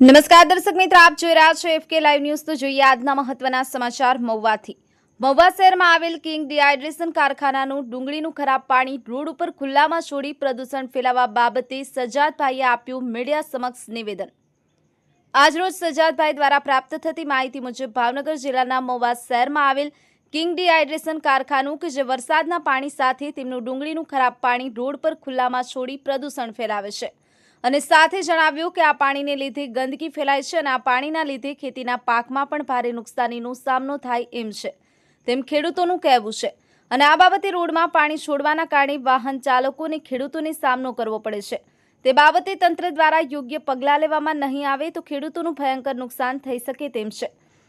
નમસ્કાર દર્શક મિત્ર, આપ જોઈ રહ્યા છો એફકે લાઈવ ન્યૂઝ. તો જોઈએ આજના મહત્વના સમાચાર મહુવાથી. મહુવા શહેરમાં આવેલ કિંગ ડિહાઇડ્રેશન કારખાનાનું ડુંગળીનું ખરાબ પાણી રોડ ઉપર ખુલ્લામાં છોડી પ્રદૂષણ ફેલાવવા બાબતે સજાદભાઈએ આપ્યું મીડિયા સમક્ષ નિવેદન. આજરોજ સજાદભાઈ દ્વારા પ્રાપ્ત થતી માહિતી મુજબ ભાવનગર જિલ્લાના મહુવા શહેરમાં આવેલ કિંગ ડિહાઇડ્રેશન કારખાનું કે જે વરસાદના પાણી સાથે તેમનું ડુંગળીનું ખરાબ પાણી રોડ પર ખુલ્લામાં છોડી પ્રદૂષણ ફેલાવે છે. અને સાથે જણાવ્યું કે આ પાણીને લીધે ગંદકી ફેલાય છે અને આ પાણીના લીધે ખેતીના પાકમાં પણ ભારે નુકસાનીનો સામનો થાય એમ છે. તેમ ખેડૂતોનું કહેવું છે. અને આ બાબતે રોડમાં પાણી છોડવાના કારણે વાહન ચાલકો અને ખેડૂતોને સામનો કરવો પડે છે. તે બાબતે તંત્ર દ્વારા યોગ્ય પગલાં લેવામાં નહીં આવે તો ખેડૂતોનું ભયંકર નુકસાન થઈ શકે તેમ છે.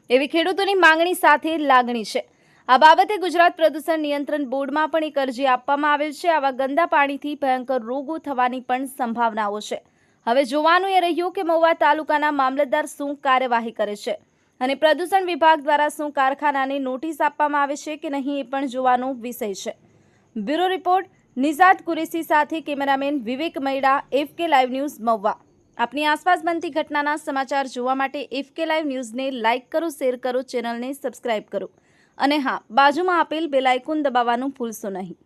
એવી ખેડૂતોની માંગણી સાથે લાગણી છે. આ બાબતે ગુજરાત પ્રદૂષણ નિયંત્રણ બોર્ડમાં પણ એક અરજી આપવામાં આવેલ છે. આવા ગંદા પાણીથી ભયંકર રોગો થવાની પણ સંભાવનાઓ છે. હવે જોવાનું એ રહ્યું કે મહુવા તાલુકાના મામલતદાર શું કાર્યવાહી કરે છે અને પ્રદૂષણ વિભાગ દ્વારા શું કારખાનાને નોટિસ આપવામાં આવે છે કે નહીં એ પણ જોવાનો વિષય છે. બ્યુરો રિપોર્ટ, નિઝાદ કુરેશી સાથે cameraman Vivek Maida FK live news Mahuva. આપની આસપાસ બનતી ઘટનાના સમાચાર જોવા માટે એફકે લાઈવ ન્યૂઝને લાઇક કરો, શેર કરો, ચેનલને સબસ્ક્રાઇબ કરો. અને હા બાજુમાં આપેલ બેલ આઇકોન દબાવવાનું ભૂલશો નહીં.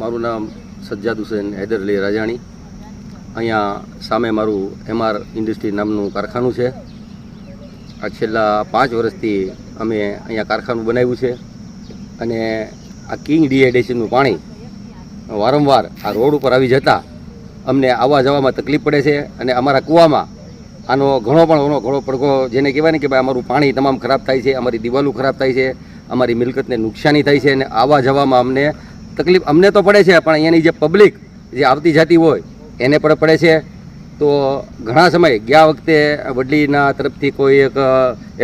મારું નામ સજ્જાદ હુસેન હૈદર અલી રાજાણી. અહીંયા સામે મારું એમઆર ઇન્ડસ્ટ્રી નામનું કારખાનું છે. આ છેલ્લા પાંચ વર્ષથી અમે અહીંયા કારખાનું બનાવ્યું છે. અને આ કિંગ ડિહાઇડ્રેશનનું પાણી વારંવાર આ રોડ ઉપર આવી જતાં અમને આવવા જવામાં તકલીફ પડે છે અને અમારા કૂવામાં આનો ઘણો પણ ઘણો ઘણો પડઘો જેને કહેવાય ને કે ભાઈ અમારું પાણી તમામ ખરાબ થાય છે, અમારી દિવાલો ખરાબ થાય છે, અમારી મિલકતને નુકસાની થાય છે અને આવવા જવામાં અમને તકલીફ અમને તો પડે છે, પણ અહીંયાની જે પબ્લિક જે આવતી જતી હોય, એને પણ પડે છે. તો ઘણા સમય ગયા વખતે વડલીના તરફથી કોઈ એક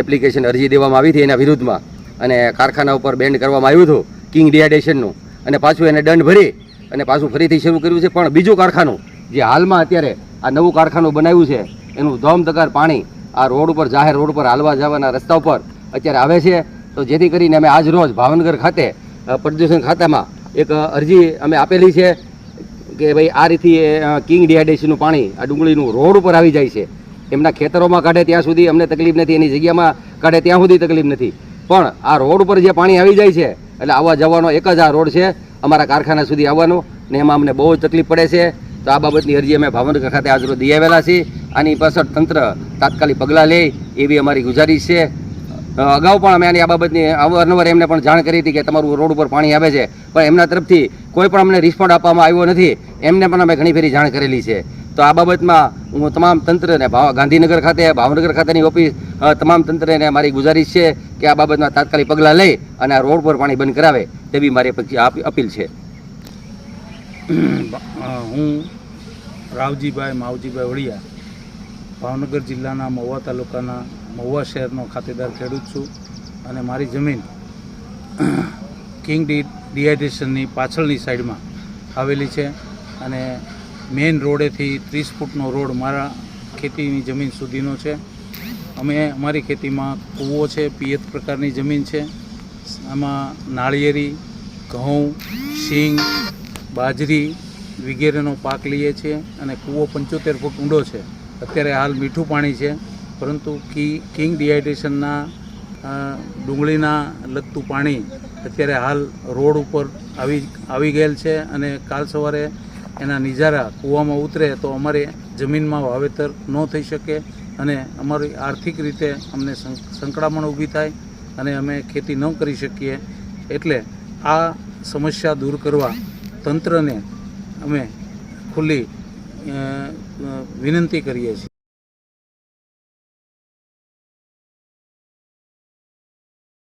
એપ્લિકેશન અરજી દેવામાં આવી હતી એના વિરુદ્ધમાં અને કારખાના ઉપર બેન્ડ કરવામાં આવ્યું હતું કિંગ ડિહાઇડ્રેશનનું અને પાછું એને દંડ ભરી અને પાછું ફરીથી શરૂ કર્યું છે. પણ બીજું કારખાનું, જે હાલમાં અત્યારે આ નવું કારખાનું બનાવ્યું છે એનું ધોમધકાર પાણી આ રોડ ઉપર, જાહેર રોડ ઉપર હાલવા જવાના રસ્તા ઉપર અત્યારે આવે છે. તો જેથી કરીને અમે આજ રોજ ભાવનગર ખાતે પ્રદૂષણ ખાતામાં એક અરજી અમે આપેલી છે કે ભાઈ આ રીતે કિંગ ડિહાઇડ્રેશનનું પાણી આ ડુંગળીનું રોડ ઉપર આવી જાય છે. એમના ખેતરોમાં કાઢે ત્યાં સુધી અમને તકલીફ નથી, એની જગ્યામાં કાઢે ત્યાં સુધી તકલીફ નથી. પણ આ રોડ ઉપર જે પાણી આવી જાય છે, એટલે આવવા જવાનો એક જ આ રોડ છે, અમારા કારખાના સુધી આવવાનો. ને એમાં અમને બહુ જ તકલીફ પડે છે. તો આ બાબતની અરજી અમે ભાવનગર ખાતે આજરોજ દઈ આવેલા છીએ. આની પાછળ તંત્ર તાત્કાલિક પગલાં લે એવી અમારી ગુજારિશ છે. અગાઉ પણ અમે આની આ બાબતની અવારનવાર એમને પણ જાણ કરી હતી કે તમારું રોડ ઉપર પાણી આવે છે. પણ એમના તરફથી કોઈ પણ અમને રિસ્પોન્ડ આપવામાં આવ્યો નથી. એમને પણ અમે ઘણી ફેરી જાણ કરેલી છે. તો આ બાબતમાં હું તમામ તંત્રને ગાંધીનગર ખાતે, ભાવનગર ખાતેની ઓફિસ તમામ તંત્રને મારી ગુજારિશ છે કે આ બાબતમાં તાત્કાલિક પગલાં લઈ અને આ રોડ પર પાણી બંધ કરાવે તેવી મારી પછી અપીલ છે. હું રાવજીભાઈ, માવજીભાઈ વડિયા ભાવનગર જિલ્લાના મહુવા તાલુકાના મહુવા શહેરનો ખાતેદાર ખેડૂત છું અને મારી જમીન કિંગ ડી ડિહાઇડ્રેશનની પાછળની સાઈડમાં આવેલી છે અને મેઇન રોડેથી ત્રીસ ફૂટનો રોડ મારા ખેતીની જમીન સુધીનો છે. અમે અમારી ખેતીમાં કૂવો છે, પિયત પ્રકારની જમીન છે. આમાં નાળિયેરી, ઘઉં, શીંગ, બાજરી વગેરેનો પાક લઈએ છીએ અને કૂવો પંચોતેર ફૂટ ઊંડો છે. અત્યારે હાલ મીઠું પાણી છે, પરંતુ કી, કિંગ ડિહાઇડ્રેશનના ડુંગળીના લગતું પાણી અત્યારે હાલ રોડ ઉપર આવી આવી ગયેલ છે અને કાલ સવારે એના નિજારા કૂવામાં ઉતરે તો અમારે જમીનમાં વાવેતર ન થઈ શકે અને અમારી આર્થિક રીતે અમને સંકળામણ ઊભી થાય અને અમે ખેતી ન કરી શકીએ. એટલે આ સમસ્યા દૂર કરવા તંત્રને અમે ખુલ્લી વિનંતી કરીએ છીએ.